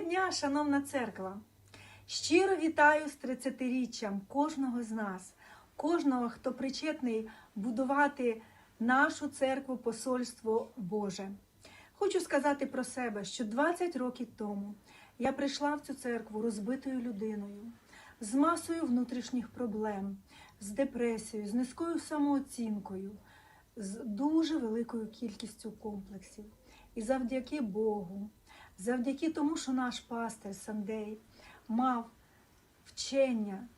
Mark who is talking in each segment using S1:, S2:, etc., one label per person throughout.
S1: дня, шановна церква! Щиро вітаю з 30-річчям кожного з нас, кожного, хто причетний будувати нашу церкву Посольство Боже. Хочу сказати про себе, що 20 років тому я прийшла в цю церкву розбитою людиною, з масою внутрішніх проблем, з депресією, з низькою самооцінкою, з дуже великою кількістю комплексів. І завдяки Богу, завдяки тому, що наш пастир Сандей мав вчення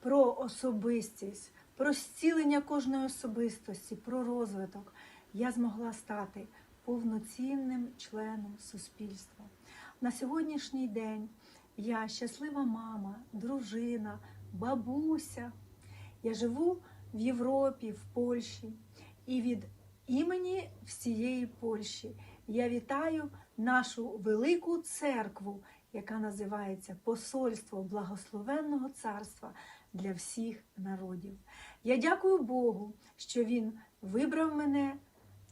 S1: про особистість, про зцілення кожної особистості, про розвиток, я змогла стати повноцінним членом суспільства. На сьогоднішній день я щаслива мама, дружина, бабуся. Я живу в Європі, в Польщі, і від імені всієї Польщі я вітаю нашу велику церкву, яка називається Посольство Благословенного Царства для всіх народів. Я дякую Богу, що Він вибрав мене,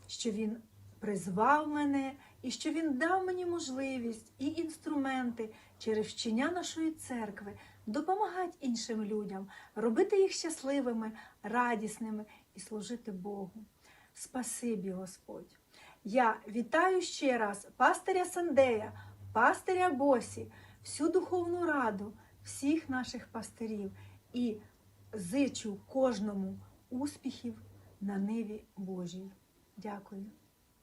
S1: що Він призвав мене і що Він дав мені можливість і інструменти через вчення нашої церкви допомагати іншим людям, робити їх щасливими, радісними і служити Богу. Спасибі, Господь! Я вітаю ще раз пастиря Сандея, пастиря Босі, всю духовну раду, всіх наших пастирів і зичу кожному успіхів на ниві Божій. Дякую.